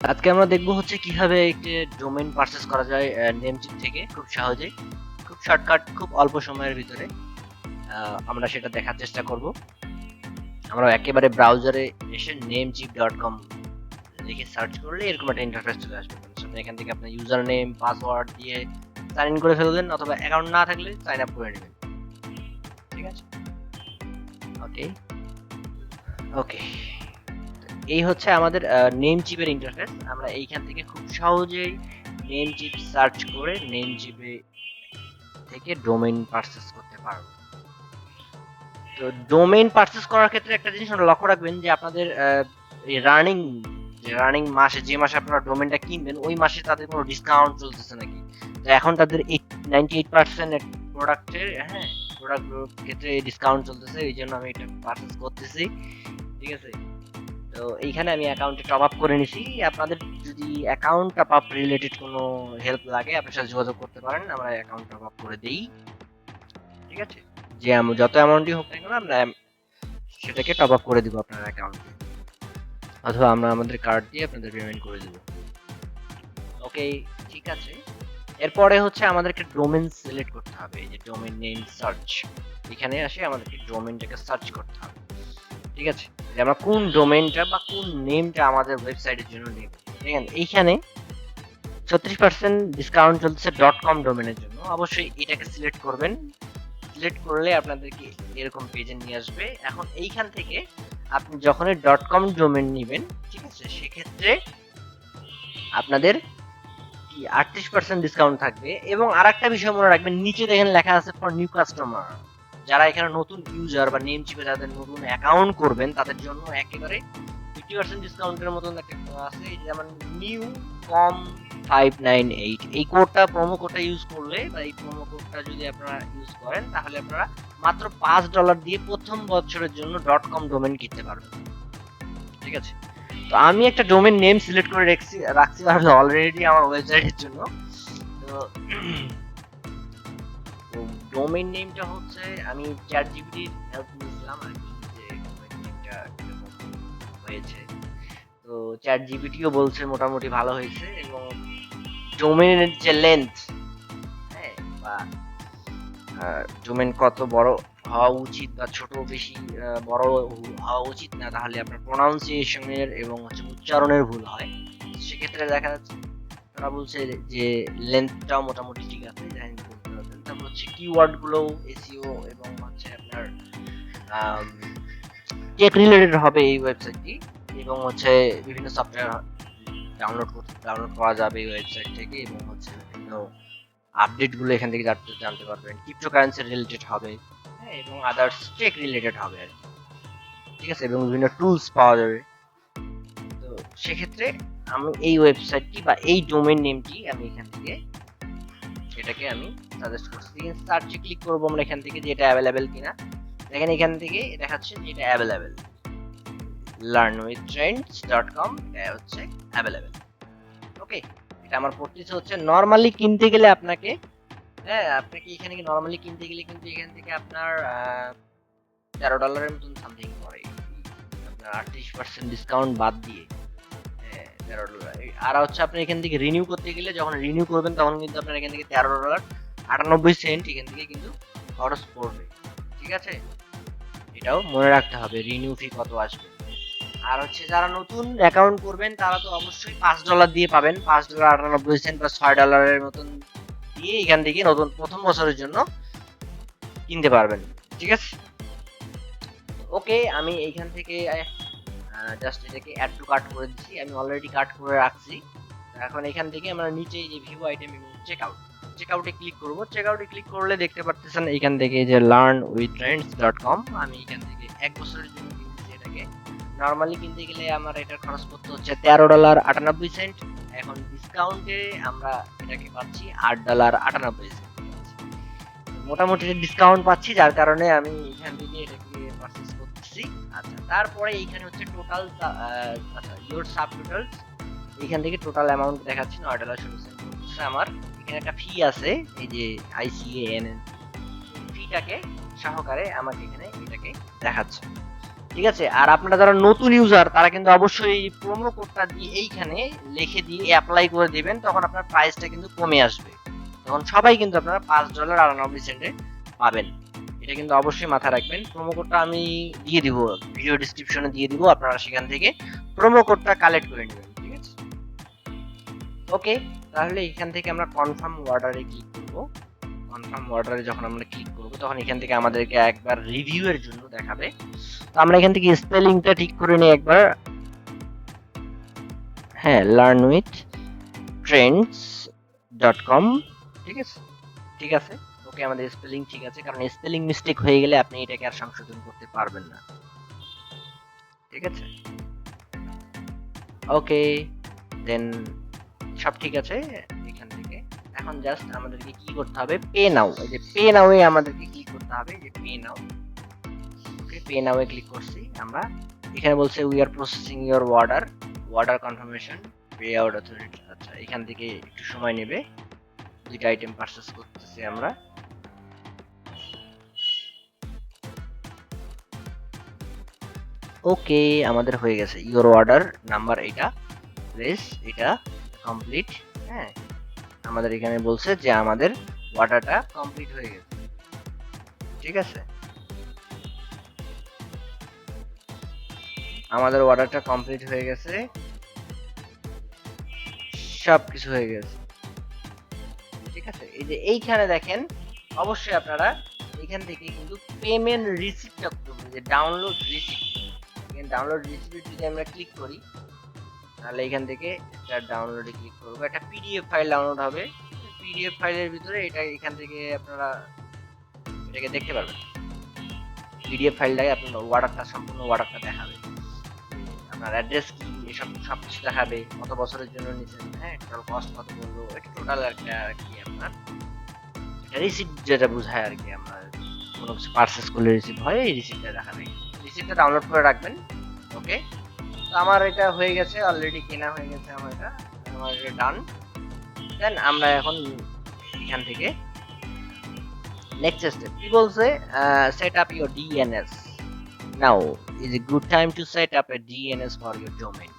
আজকে আমরা দেখব হচ্ছে কীভাবে একটি ডোমেইন পারচেজ করা যায় নেমচিপ থেকে খুব সহজেই, খুব শর্টকাট খুব অল্প সময়ের ভিতরে আমরা সেটা দেখার চেষ্টা করব। আমরা একেবারে ব্রাউজারে এসে নেমচিপ ডট কম লিখে সার্চ করলে এরকম একটা ইন্টারফেস চলে আসবে। আপনি এখান থেকে আপনার ইউজার নেম পাসওয়ার্ড দিয়ে সাইন ইন করে ফেলবেন, অথবা অ্যাকাউন্ট না থাকলে সাইন আপ করে নেবেন। ঠিক আছে? ওকে ওকে এই হচ্ছে আমাদের নেম চিপের ইন্টারফেস আমরা এইখান থেকে খুব সহজেই নেম চিপ সার্চ করে নেম চিপে থেকে ডোমেইন পারচেস করতে পারব। তো ডোমেইন পারচেস করার ক্ষেত্রে একটা জিনিস লক্ষ্য রাখবেন যে আপনাদের রানিং রানিং মাসে, যে মাসে আপনারা ডোমেইনটা কিনবেন, ওই মাসে তাদের কোনো ডিসকাউন্ট চলতেছে নাকি? তো এখন তাদের নাইনটি এইট পার্সেন্ট প্রোডাক্টের হ্যাঁ প্রোডাক্টগুলোর ক্ষেত্রে ডিসকাউন্ট চলতেছে, এই জন্য আমি এটা পারচেস করতেছি। ঠিক আছে? তো এইখানে আমি অ্যাকাউন্টে টপ আপ করে নিছি। আপনাদের যদি অ্যাকাউন্ট টপ আপ রিলেটেড কোনো হেল্প লাগে, আপনার সাথে যোগাযোগ করতে পারেন, আমরা অ্যাকাউন্ট টপ আপ করে দেই। ঠিক আছে? যে যত অ্যামাউন্টই হোক না কেন, আমরা সেটাকে টপ আপ করে দিব আপনার অ্যাকাউন্টে অথবা আমরা আমাদের কার্ড দিয়ে আপনাদের পেমেন্ট করে দিব। ওকে ঠিক আছে। এরপরে হচ্ছে আমাদেরকে ডোমেন সিলেক্ট করতে হবে, এই যে ডোমেন নেম সার্চ এখানে আসে আমাদেরকে ডোমেনটাকে সার্চ করতে হবে। ঠিক আছে? যে আমরা কোন ডোমেনটা বা কোন নেমটা আমাদের ওয়েবসাইটের জন্য নেব। দেখেন এইখানে ছত্রিশ পার্সেন্ট ডিসকাউন্ট চলছে ডট কম ডোমেনের জন্য। অবশ্যই এটাকে সিলেক্ট করবেন। সিলেক্ট করলে আপনাদেরকে এরকম পেজে নিয়ে আসবে। এখন এইখান থেকে আপনি যখনই ডট কম ডোমেন নেবেন, ঠিক আছে? সেক্ষেত্রে আপনাদের কি, আটত্রিশ পার্সেন্ট ডিসকাউন্ট থাকবে। এবং আরেকটা বিষয় মনে রাখবেন, নিচে দেখেন লেখা আছে ফর নিউ কাস্টমার যারা এখানে নতুন ইউজার বা নেম চিপে যাদের নতুন অ্যাকাউন্ট করবেন, তাদের জন্য একেবারে ফিফটি পার্সেন্ট ডিসকাউন্টের মতন একটা আছে। যেমন new com five nine eight এই কোডটা প্রোমো কোডটা ইউজ করলে বা এই প্রোমো কোডটা যদি আপনারা ইউজ করেন, তাহলে আপনারা মাত্র পাঁচ ডলার দিয়ে প্রথম বছরের জন্য ডট কম ডোমেন কিনতে পারবেন। ঠিক আছে? তো আমি একটা ডোমেন নেম সিলেক্ট করে রাখছি রাখছি অলরেডি আমার ওয়েবসাইটের জন্য। তো ডোমেইন নেমটা হচ্ছে, আমি চ্যাট জিপিটির হেল্প নিয়েছিলাম, আর কি, যে ডোমেইন নেমটা হয়েছে। তো চ্যাট জিপিটিও বলছে মোটামুটি ভালো হয়েছে, এবং ডোমেইনের যে লেন্থ হ্যাঁ বা ডোমেইন কত বড় হওয়া উচিত বা ছোট বেশি বড় হওয়া উচিত না, তাহলে আপনার প্রোনাউন্সিয়েশনের এবং হচ্ছে উচ্চারণের ভুল হয়। সেক্ষেত্রে দেখা যাচ্ছে, তারা বলছে যে লেন্থটাও মোটামুটি ঠিক আছে হচ্ছে কিওয়ার্ডগুলো এসিও এবং হচ্ছে আপনার টেক রিলেটেড হবে এই ওয়েবসাইটটি এবং হচ্ছে বিভিন্ন সফটওয়্যার ডাউনলোড করতে ডাউনলোড করা যাবে এই ওয়েবসাইট থেকে এবং হচ্ছে বিভিন্ন আপডেটগুলো এখান থেকে জানতে জানতে পারবেন। ক্রিপ্টোকারেন্সি রিলেটেড হবে হ্যাঁ এবং আদার্স টেক রিলেটেড হবে আর কি। ঠিক আছে? এবং বিভিন্ন টুলস পাওয়া যাবে। তো সেক্ষেত্রে আমি এই ওয়েবসাইটটি বা এই ডোমেইন নেমটি আমি এখান থেকে এটাকে আমি সাজেস্ট করছি। সার্চে ক্লিক করব আমরা এখান থেকে যে এটা অ্যাভেলেবেল কিনা। দেখেন এখান থেকে দেখাচ্ছে যে এটা available learn with trends dot com এটা হচ্ছে অ্যাভেলেবেল ওকে এটা আমার পড়তেছে হচ্ছে নর্মালি কিনতে গেলে আপনাকে হ্যাঁ আপনাকে এখানে কি নর্মালি কিনতে গেলে কিন্তু এখান থেকে আপনার তেরো ডলারের মতন সামথিং পড়ে আপনার আটত্রিশ পার্সেন্ট ডিসকাউন্ট বাদ দিয়ে। তেরো ডলার। আর হচ্ছে আপনি এখান থেকে রিনিউ করতে গেলে যখন রিনিউ করবেন, তখন কিন্তু আপনার এখান থেকে তেরো ডলার আটানব্বই সেন্ট এখান থেকে কিন্তু খরচ পড়বে। ঠিক আছে? এটাও মনে রাখতে হবে রিনিউ ফি কত আসবে। আর হচ্ছে যারা নতুন অ্যাকাউন্ট করবেন, তারা তো অবশ্যই পাঁচ ডলার দিয়ে পাবেন। পাঁচ ডলার আটানব্বই সেন্ট বা ছয় ডলারের মতন দিয়ে এখান থেকে নতুন, প্রথম বছরের জন্য কিনতে পারবেন। ঠিক আছে? ওকে আমি এইখান থেকে জাস্ট এটাকে অ্যাড টু কাট করে দিচ্ছি আমি অলরেডি কাট করে রাখছি। এখন এখান থেকে আমরা নিচে যে ভিউ আইটেম এবং চেক আউট চেক আউটে ক্লিক করব। চেক আউটে ক্লিক করলে দেখতে পারতেছেন এখান থেকে যে learn with trends dot com আমি এখান থেকে এক বছরের জন্য কিনছি এটাকে। নর্মালি কিনতে গেলে আমার এটার খরচ করতে হচ্ছে তেরো ডলার আটানব্বই সেন্ট এখন ডিসকাউন্টে আমরা এটাকে পাচ্ছি আট ডলার আটানব্বই সেন্ট মোটামুটি ডিসকাউন্ট পাচ্ছি, যার কারণে আমি এখান থেকে এটাকে পারচেস আচ্ছা তারপরে এইখানে হচ্ছে টোটাল আচ্ছা ইয়োর সাব টোটালস এখান থেকে টোটাল অ্যামাউন্ট দেখাচ্ছি নয় ডলার ষোলো সেন্ট আমার এখানে একটা ফি আছে, এই যে আইসিএএন ফিটাকে সহকারে আমাকে এখানে এটাকে দেখাচ্ছে। ঠিক আছে, আর আপনারা যারা নতুন ইউজার তারা কিন্তু অবশ্যই এই প্রোমো কোডটা দিয়ে এইখানে লিখে দিয়ে অ্যাপ্লাই করে দিবেন, তখন আপনার প্রাইসটা কিন্তু কমে আসবে। তখন সবাই কিন্তু আপনারা পাঁচ ডলার আটানব্বই সেন্টে পাবেন। এটা কিন্তু অবশ্যই মাথায় রাখবেন। প্রোমো কোডটা আমি দিয়ে দিব ভিডিও ডিসক্রিপশনে দিয়ে দিব, আপনারা সেখান থেকে প্রোমো কোডটা কালেক্ট করে নেবেন, ঠিক আছে? ওকে তাহলে এখান থেকে আমরা কনফার্ম অর্ডারে ক্লিক করব। কনফার্ম অর্ডারে যখন আমরা ক্লিক করব, তখন এখান থেকে আমাদেরকে একবার রিভিউ এর জন্য দেখাবে। তো আমরা এখান থেকে স্পেলিংটা ঠিক করে নিই একবার। হ্যাঁ learn with trends dot com ঠিক আছে? ঠিক আছে? ওকে আমাদের স্পেলিং ঠিক আছে, কারণ স্পেলিং মিস্টেক হয়ে গেলে আপনি এটাকে আর সংশোধন করতে পারবেন না। ঠিক আছে? ওকে দেন সব ঠিক আছে এখান থেকে। এখন জাস্ট আমাদেরকে কি করতে হবে? পে নাও এই যে পে নাও এ আমাদেরকে ক্লিক করতে হবে? যে pay now okay pay now এ ক্লিক করছি আমরা। এখানে বলছে we are processing your order order confirmation pay out authority আচ্ছা এখান থেকে একটু সময় নেবে। দুইটা আইটেম পারচেস করতেছি আমরা। ওকে, আমাদের হয়ে গেছে। ইওর অর্ডার নাম্বার এটা প্লেস এটা কমপ্লিট হ্যাঁ? আমাদের এখানে বলছে যে আমাদের অর্ডারটা কমপ্লিট হয়ে গেছে। ঠিক আছে? আমাদের অর্ডারটা কমপ্লিট হয়ে গেছে। সব কিছু হয়ে গেছে। ঠিক আছে? এই যে এইখানে দেখেন, অবশ্যই আপনারা এখান থেকে কিন্তু পেমেন্ট রিসিপ্টটা করবেন যে ডাউনলোড রিসিপ্ট এখানে ডাউনলোড রিসিপ্ট যদি আমরা ক্লিক করি। তাহলে এখান থেকে একটা ডাউনলোডে ক্লিক করব। একটা পিডিএফ ফাইল ডাউনলোড হবে। পিডিএফ ফাইলের ভিতরে এটা এখান থেকে আপনারা এটাকে দেখতে পারবেন। পিডিএফ ফাইলটাকে আপনার অর্ডারটা সম্পূর্ণ অর্ডারটা দেখাবে। আপনার অ্যাড্রেস কি, এসব সব কিছু দেখাবে। কত বছরের জন্য নিচ্ছেন হ্যাঁ? টোটাল কস্ট কত বলল? এটা টোটাল একটা আর কি আপনার এটা রিসিপ্ট যেটা বোঝায় আর কি আপনার কোনো কিছু পার্সেস করলে রিসিপ্ট হয়, এই রিসিপ্টটা দেখাবে। রিসিপ্টটা ডাউনলোড করে রাখবেন ওকে তো আমার এটা হয়ে গেছে অলরেডি কেনা হয়ে গেছে আমার এটা আমার এটা ডান দেন আমরা এখন এখান থেকে নেক্সট স্টেপ কি বলছে? Set up your DNS now is a good time to set up a DNS for your domain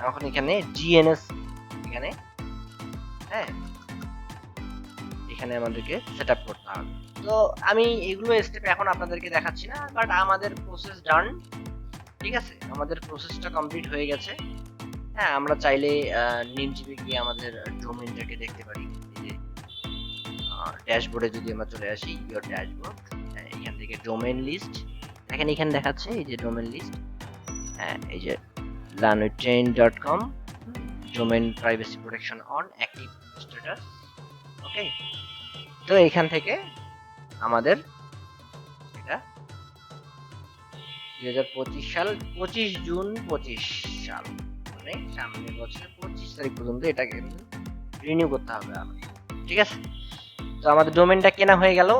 এখন এখানে ডিএনএস এখানে হ্যাঁ? এখানে আমাদেরকে সেট আপ করতে হবে। তো আমি এগুলো স্টেপ এখন আপনাদেরকে দেখাচ্ছি না বাট আমাদের প্রসেস ডান ঠিক আছে? আমাদের প্রসেসটা কমপ্লিট হয়ে গেছে। হ্যাঁ আমরা চাইলে নিম জিপে গিয়ে আমাদের ডোমেইনটাকে দেখতে পারি। ড্যাশবোর্ডে যদি আমরা চলে আসি ইয়োর ড্যাশবোর্ড এখান থেকে ডোমেন লিস্ট দেখেন এখানে দেখাচ্ছে, এই যে ডোমেন লিস্ট হ্যাঁ এই যে লানুইট্রেন dot com domain privacy protection on active status okay তো এখান থেকে আমাদের এটা দুই হাজার পঁচিশ সাল, পঁচিশ জুন, পঁচিশ সাল। মানে সামনের বছরের পঁচিশ তারিখ পর্যন্ত এটাকে রিনিউ করতে হবে ঠিক আছে? তো আমাদের ডোমেনটা কেনা হয়ে গেল।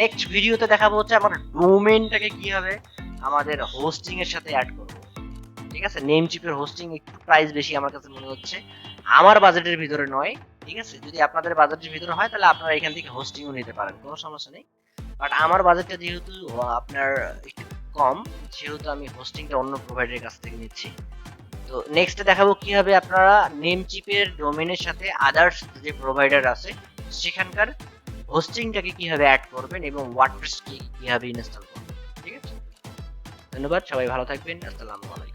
নেক্সট ভিডিওতে দেখাবো হচ্ছে আমার ডোমেনটাকে কীভাবে আমাদের হোস্টিং এর সাথে অ্যাড করব। ঠিক আছে? নেম চিপের হোস্টিং একটু প্রাইস বেশি আমার কাছে মনে হচ্ছে। আমার বাজেটের ভিতরে নয়। ঠিক আছে? যদি আপনাদের বাজেটের ভিতরে হয়, তাহলে আপনারা এখান থেকে হোস্টিংও নিতে পারেন, কোনো সমস্যা নেই। বাট আমার বাজেটটা যেহেতু আপনার একটু কম, সেহেতু আমি হোস্টিংটা অন্য প্রোভাইডারের কাছ থেকে নিচ্ছি। তো নেক্সট দেখাবো কীভাবে আপনারা নেম চিপের ডোমেনের সাথে আদার্স যে প্রোভাইডার আছে, সেখানকার হোস্টিংটাকে কীভাবে অ্যাড করবেন এবং ওয়ার্ডপ্রেস কি, কীভাবে ইনস্টল করবেন, ঠিক আছে? ধন্যবাদ, সবাই ভালো থাকবেন, আসসালামু আলাইকুম।